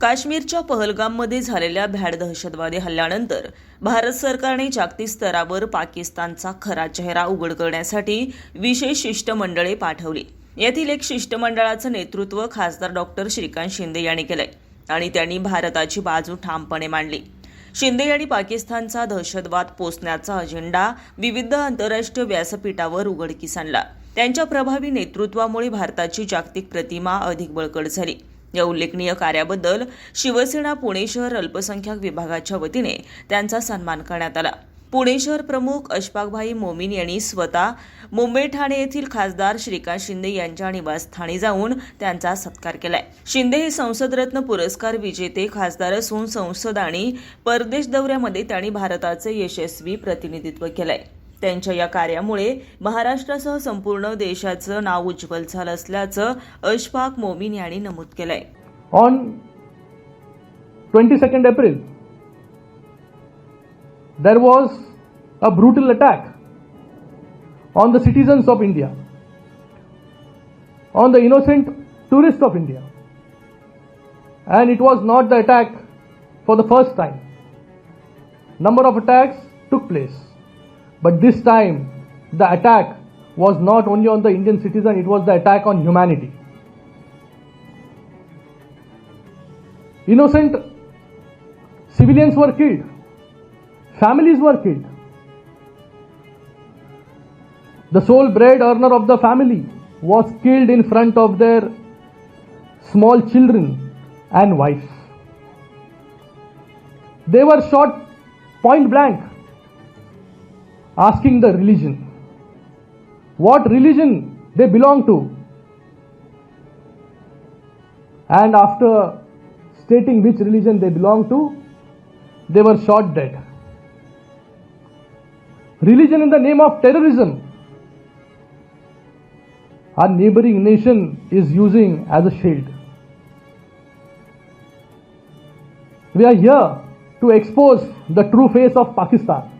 काश्मीरच्या पहलगाममध्ये झालेल्या भ्याड दहशतवादी हल्ल्यानंतर भारत सरकारने जागतिक स्तरावर पाकिस्तानचा खरा चेहरा उघड करण्यासाठी विशेष शिष्टमंडळे पाठवली. यातील एक शिष्टमंडळाचं नेतृत्व खासदार डॉक्टर श्रीकांत शिंदे यांनी केलंय आणि त्यांनी भारताची बाजू ठामपणे मांडली. शिंदे यांनी पाकिस्तानचा दहशतवाद पोचण्याचा अजेंडा विविध आंतरराष्ट्रीय व्यासपीठावर उघडकीस आणला. त्यांच्या प्रभावी नेतृत्वामुळे भारताची जागतिक प्रतिमा अधिक बळकट झाली. या उल्लेखनीय कार्याबद्दल शिवसेना पुणे शहर अल्पसंख्याक विभागाच्या वतीने त्यांचा सन्मान करण्यात आला. पुणे शहर प्रमुख अशफाकभाई मोमीन यांनी स्वतः मुंबई ठाणे येथील खासदार श्रीकांत शिंदे यांच्या निवासस्थानी जाऊन त्यांचा सत्कार केलाय. शिंदे हे संसदरत्न पुरस्कार विजेते खासदार असून संसद आणि परदेश दौऱ्यामध्ये त्यांनी भारताचे यशस्वी प्रतिनिधित्व केलंय. त्यांच्या या कार्यामुळे महाराष्ट्रासह संपूर्ण देशाचं नाव उज्ज्वल झालं असल्याचं अशफाक मोमीन यांनी नमूद केलंय. On twenty second April there was a brutal attack on the citizens of India on the innocent tourist of India and it was not the attack for the first time number of attacks took place But this time, the attack was not only on the Indian citizen, it was the attack on humanity. Innocent civilians were killed, families were killed. The sole bread earner of the family was killed in front of their small children and wife. They were shot point blank, asking the religion what religion they belong to. And after stating which religion they belong to, they were shot dead. Religion in the name of terrorism, our neighboring nation is using as a shield. We are here to expose the true face of Pakistan.